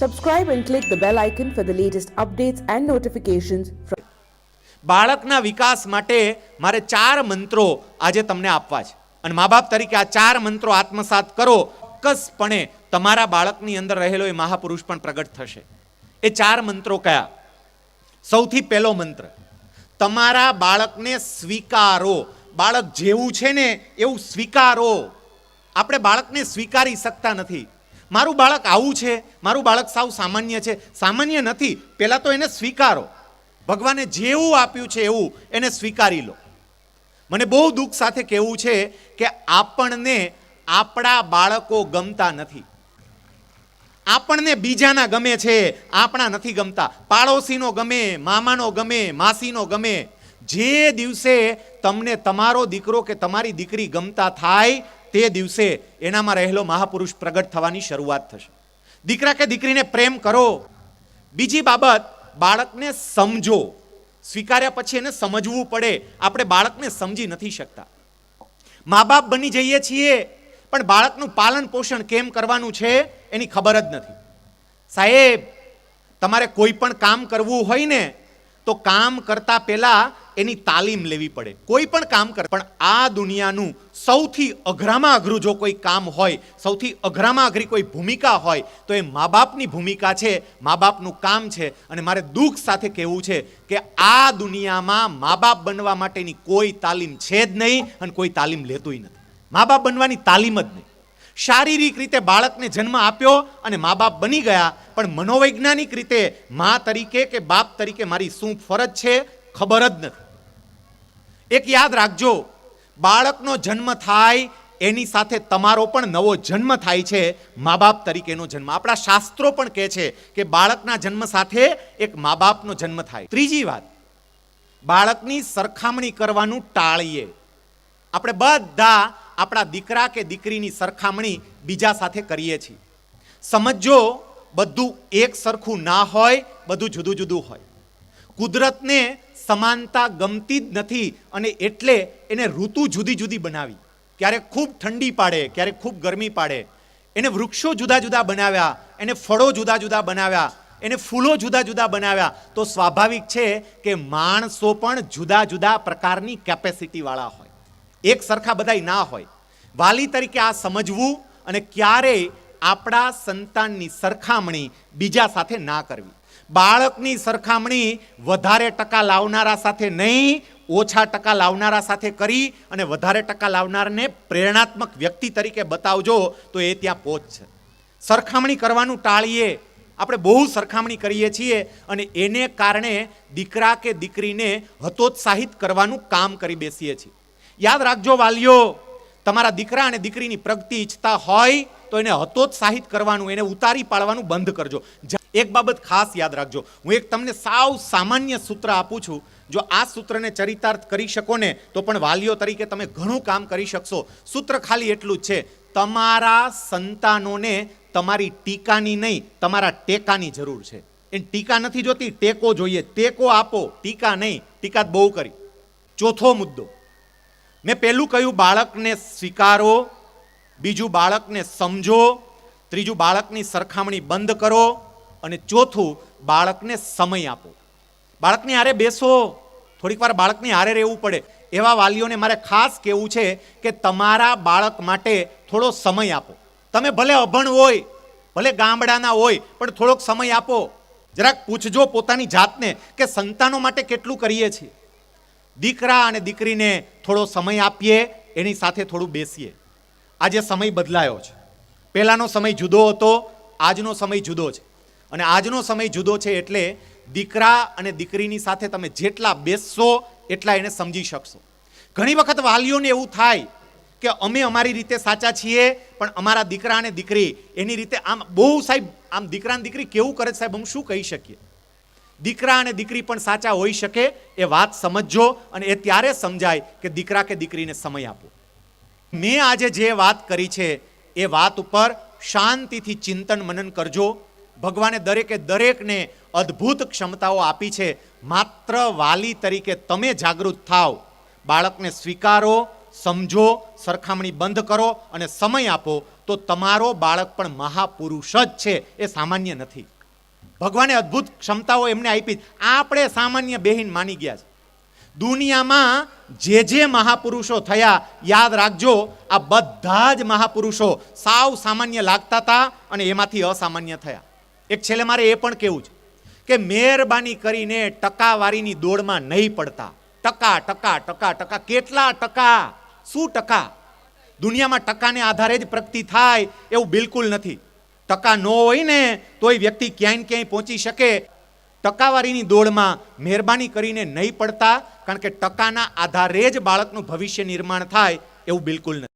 Subscribe and click the bell icon for the latest updates and notifications બાળકના વિકાસ માટે મારે ચાર મંત્રો આજે તમને આપવા છે. અને મા બાપ તરીકે આ ચાર મંત્રો આત્મસાત કરો, ચોક્કસપણે તમારા બાળકની અંદર રહેલો એ મહાપુરુષ પણ પ્રગટ થશે. એ ચાર મંત્રો કયા? સૌથી પહેલો મંત્ર, તમારા બાળકને સ્વીકારો. બાળક જેવું છે ને, એવું સ્વીકારો. આપણે બાળકને સ્વીકારી શકતા નથી. મારું બાળક આવું છે, મારું બાળક સાવ સામાન્ય છે. સામાન્ય નથી પહેલાં તો એને સ્વીકારો. ભગવાને જેવું આપ્યું છે એવું એને સ્વીકારી લો. મને બહુ દુઃખ સાથે કહેવું છે કે આપણને આપણા બાળકો ગમતા નથી. આપણને બીજાના ગમે છે, આપણા નથી ગમતા. પાડોશીનો ગમે, મામાનો ગમે, માસીનો ગમે જે દિવસે તમને તમારો દીકરો કે તમારી દીકરી ગમતા થાય તે દિવસે એનામાં રહેલો મહાપુરુષ પ્રગટ થવાની શરૂઆત થશે. દીકરા કે દીકરીને પ્રેમ કરો. બીજી બાબત, બાળકને સમજો. સ્વીકાર્યા પછી એને સમજવું પડે. આપણે બાળકને સમજી નથી શકતા. મા બાપ બની જઈએ છીએ, પણ બાળકનું પાલન પોષણ કેમ કરવાનું છે એની ખબર જ નથી. સાહેબ, તમારે કોઈ પણ કામ કરવું હોય ને, તો કામ કરતા પહેલા એની તાલીમ લેવી પડે. કોઈ પણ કામ કરે, પણ આ દુનિયાનું સૌથી અઘરામાં અઘરું જો કોઈ કામ હોય, સૌથી અઘરામાં અઘરી કોઈ ભૂમિકા હોય, તો એ મા બાપની ભૂમિકા છે મા બાપનું કામ છે, અને મારે દુઃખ સાથે કહેવું છે કે આ દુનિયામાં મા બાપ બનવા માટેની કોઈ તાલીમ છે જ નહીં અને કોઈ તાલીમ લેતુંય નથી. મા બાપ બનવાની તાલીમ જ નહીં. શારીરિક રીતે બાળકને જન્મ આપ્યો અને મા બાપ બની ગયા, પણ મનોવૈજ્ઞાનિક રીતે મા તરીકે કે બાપ તરીકે મારી શું ફરજ છે ખબર જ નથી. એક યાદ રાખજો, બાળકનો જન્મ થાય એની સાથે તમારો પણ નવો જન્મ થાય છે મા બાપ તરીકેનો જન્મ. આપણા શાસ્ત્રો પણ કહે છે કે બાળકના જન્મ સાથે એક મા બાપનો જન્મ થાય. ત્રીજી વાત, બાળકની સરખામણી કરવાનું ટાળીએ. આપણે બધા આપણા દીકરા કે દીકરીની સરખામણી બીજા સાથે કરીએ છીએ. સમજો બધું એક સરખું ના હોય, બધું જુદું જુદું હોય. કુદરતને સમાનતા ગમતી જ નથી અને એટલે એને ઋતુ જુદી જુદી બનાવી. ક્યારેક ખૂબ ઠંડી પાડે, ક્યારેક ખૂબ ગરમી પાડે. એને વૃક્ષો જુદા જુદા બનાવ્યા, એને ફળો જુદા જુદા બનાવ્યા, એને ફૂલો જુદા જુદા બનાવ્યા. તો સ્વાભાવિક છે કે માણસો પણ જુદા જુદા પ્રકારની કેપેસિટીવાળા હોય. એક સરખા બધાય ના હોય. વાલી તરીકે આ સમજવું અને ક્યારેય આપણા સંતાનની સરખામણી બીજા સાથે ના કરવી. બાળકની સરખામણી વધારે ટકા લાવનારા સાથે નહીં, ઓછા ટકા લાવનારા સાથે કરી અને વધારે ટકા લાવનારને પ્રેરણાત્મક વ્યક્તિ તરીકે બતાવજો, તો એ ત્યાં પહોંચશે સરખામણી કરવાનું ટાળીએ. આપણે બહુ સરખામણી કરીએ છીએ અને એને કારણે દીકરા કે દીકરીને હતોત્સાહિત કરવાનું કામ કરી બેસીએ છીએ. યાદ રાખજો વાલીઓ, તમારા દીકરા અને દીકરીની પ્રગતિ ઈચ્છતા હોય તો એને હતોત્સાહિત કરવાનું, એને ઉતારી પાડવાનું બંધ કરજો. એક બાબત ખાસ યાદ રાખજો. હું એક તમને સાવ સામાન્ય સૂત્ર આપું છું. જો આ સૂત્રને ચરિતાર્થ કરી શકો ને, તો પણ વાલીઓ તરીકે તમે ઘણું કામ કરી શકશો. સૂત્ર ખાલી એટલું જ છે. તમારા સંતાનોને તમારી ટીકાની નહીં, તમારા ટેકાની જરૂર છે. એ ટીકા નથી જોતી, ટેકો જોઈએ. ટેકો આપો, ટીકા નહીં. ટીકા બહુ કરી. ચોથો મુદ્દો. મેં પહેલું કહ્યું, બાળકને સ્વીકારો બીજું બાળકને સમજો, ત્રીજું બાળકની સરખામણી બંધ કરો અને ચોથું બાળકને સમય આપો. બાળકની હારે બેસો, થોડીક વાર બાળકની હારે રહેવું પડે. એવા વાલીઓને મારે ખાસ કહેવું છે કે તમારા બાળક માટે થોડો સમય આપો. તમે ભલે અભણ હોય, ભલે ગામડાના હોય, પણ થોડોક સમય આપો. જરાક પૂછજો પોતાની જાતને કે સંતાનો માટે કેટલું કરીએ છીએ. દીકરા અને દીકરીને થોડો સમય આપીએ, એની સાથે થોડું બેસીએ. આજે સમય બદલાયો છે. પહેલાંનો સમય જુદો હતો, આજનો સમય જુદો છે. અને આજનો સમય જુદો છે એટલે દીકરા અને દીકરીની સાથે તમે જેટલા બેસશો, એટલા એને સમજી શકશો. ઘણી વખત વાલીઓને એવું થાય કે અમે અમારી રીતે સાચા છીએ, પણ અમારા દીકરા અને દીકરી એની રીતે આમ બહુ સાહેબ, આમ દીકરા અને દીકરી કેવું કરે સાહેબ અમે શું કહી શકીએ? દીકરા અને દીકરી પણ સાચા હોઈ શકે, એ વાત સમજજો અને એ ત્યારે સમજાય કે દીકરા કે દીકરીને સમય આપો. મેં આજે જે વાત કરી છે, એ વાત ઉપર શાંતિથી ચિંતન મનન કરજો. ભગવાને દરેકે દરેકને અદ્ભુત ક્ષમતાઓ આપી છે. માત્ર વાલી તરીકે તમે જાગૃત થાવ. બાળકને સ્વીકારો, સમજો, સરખામણી બંધ કરો અને સમય આપો તો તમારો બાળક પણ મહાપુરુષ જ છે, એ સામાન્ય નથી. ભગવાને અદ્ભુત ક્ષમતાઓ એમને આપી. આપણે સામાન્ય બેહીન માની ગયા છે. દુનિયામાં જે જે મહાપુરુષો થયા, યાદ રાખજો, આ બધા જ મહાપુરુષો સાવ સામાન્ય લાગતા હતા અને એમાંથી અસામાન્ય થયા. એક છેલ્લે મારે એ પણ કહેવું છે કે મહેરબાની કરીને ટકાવારીની દોડમાં નહીં પડતા. ટકા ટકા ટકા ટકા. કેટલા ટકા? શું ટકા? દુનિયામાં ટકાને આધારે જ પ્રગતિ થાય એવું બિલકુલ નથી. ટકા ન હોય ને, તોય વ્યક્તિ ક્યાંય ક્યાંય પહોંચી શકે ટકાવારીની દોડમાં મહેરબાની કરીને નહીં પડતા, કારણ કે ટકાના આધારે જ બાળકનું ભવિષ્ય નિર્માણ થાય એવું બિલકુલ નથી.